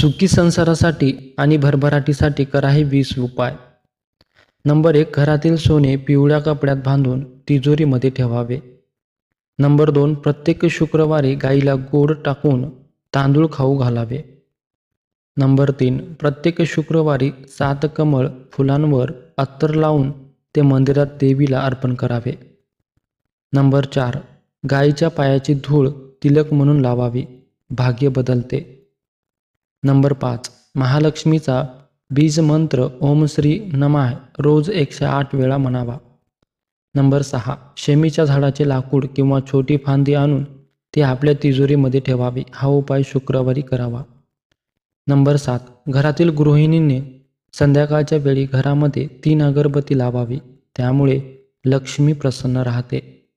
सुखी संसारासाठी आणि भरभराटीसाठी करा हे वीस उपाय. नंबर एक घरातील सोने पिवळ्या कपड्यात बांधून तिजोरीमध्ये ठेवावे. नंबर दोन प्रत्येक शुक्रवारी गाईला गोड टाकून तांदूळ खाऊ घालावे. नंबर तीन प्रत्येक शुक्रवारी सात कमळ फुलांवर अत्तर लावून ते मंदिरात देवीला अर्पण करावे. नंबर चार गाईच्या पायाची धूळ तिलक म्हणून लावावी. भाग्य बदलते. नंबर पाच. महालक्ष्मीचा बीज मंत्र ओम श्री नमाय रोज एकशे आठ वेळा म्हणावा. नंबर सहा. शेमीच्या झाडाचे लाकूड किंवा छोटी फांदी आणून ती आपल्या तिजोरीमध्ये ठेवावी. हा उपाय शुक्रवारी करावा. नंबर सात. घरातील गृहिणींनी संध्याकाळच्या वेळी घरामध्ये तीन अगरबत्ती लावावी. त्यामुळे लक्ष्मी प्रसन्न राहते.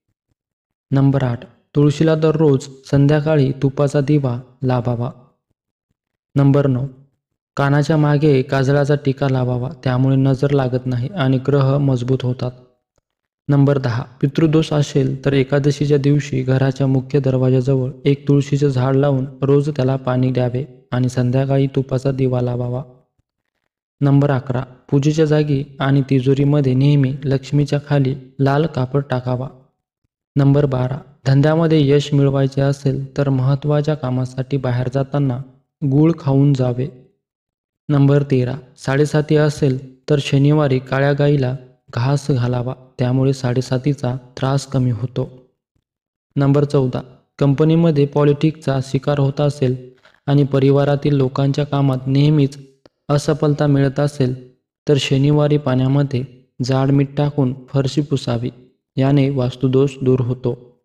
नंबर आठ. तुळशीला दररोज संध्याकाळी तुपाचा दिवा लावावा. नंबर नऊ. कानाच्या मागे काजळाचा टीका लावावा त्यामुळे नजर लागत नाही आणि ग्रह मजबूत होतात. नंबर दहा. पितृदोष असेल तर एकादशीच्या दिवशी घराच्या मुख्य दरवाजाजवळ एक तुळशीचं झाड लावून रोज त्याला पाणी द्यावे आणि संध्याकाळी तुपाचा दिवा लावावा. नंबर अकरा. पूजेच्या जागी आणि तिजोरीमध्ये नेहमी लक्ष्मीच्या खाली लाल कापड टाकावा. नंबर बारा. धंद्यामध्ये यश मिळवायचे असेल तर महत्त्वाच्या कामासाठी बाहेर जाताना गूळ खाऊन जावे. नंबर तेरा. साडेसाती असेल तर शनिवारी काळ्या गाईला घास घालावा. त्यामुळे साडेसातीचा त्रास कमी होतो. नंबर चौदा. कंपनीमध्ये पॉलिटिक्सचा शिकार होत असेल आणि परिवारातील लोकांच्या कामात नेहमीच असफलता मिळत असेल तर शनिवारी पाण्यामध्ये जाड मीठ टाकून फरशी पुसावी. याने वास्तुदोष दूर होतो.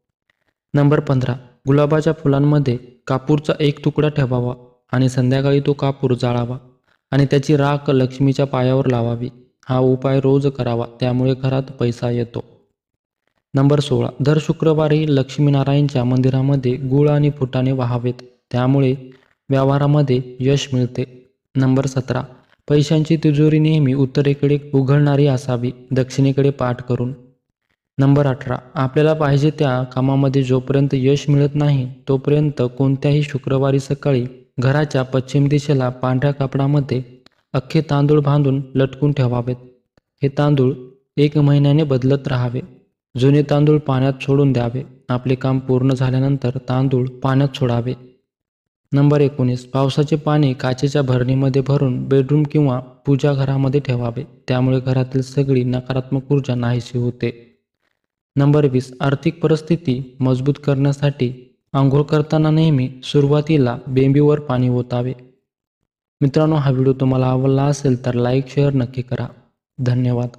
नंबर पंधरा. गुलाबाच्या फुलांमध्ये कापूरचा एक तुकडा ठेवावा. आणि संध्याकाळी तो कापूर जाळावा आणि त्याची राख लक्ष्मीच्या पायावर लावावी. हा उपाय रोज करावा त्यामुळे घरात पैसा येतो. नंबर सोळा. दर शुक्रवारी लक्ष्मीनारायणच्या मंदिरामध्ये गुळ आणि फुटाणे वाहावेत त्यामुळे व्यवहारामध्ये यश मिळते. नंबर सतरा. पैशांची तिजोरी नेहमी उत्तरेकडे उघडणारी असावी दक्षिणेकडे पाठ करून. नंबर अठरा. आपल्याला पाहिजे त्या कामामध्ये जोपर्यंत यश मिळत नाही तोपर्यंत कोणत्याही शुक्रवारी सकाळी घराच्या पश्चिम दिशेला पांढऱ्या कापडामध्ये अख्खे तांदूळ बांधून लटकून ठेवावेत. हे तांदूळ एक महिन्याने बदलत राहावे. जुने तांदूळ पाण्यात सोडून द्यावे. आपले काम पूर्ण झाल्यानंतर तांदूळ पाण्यात सोडावे. नंबर एकोणीस. पावसाचे पाणी काचेच्या भरणीमध्ये भरून बेडरूम किंवा पूजा घरामध्ये ठेवावे. त्यामुळे घरातील सगळी नकारात्मक ऊर्जा नाहीशी होते. नंबर वीस. आर्थिक परिस्थिती मजबूत करण्यासाठी आंघोळ करताना नेहमी सुरुवातीला बेंबीवर पाणी ओतावे. मित्रांनो हा व्हिडिओ तुम्हाला आवडला असेल तर लाईक शेअर नक्की करा. धन्यवाद.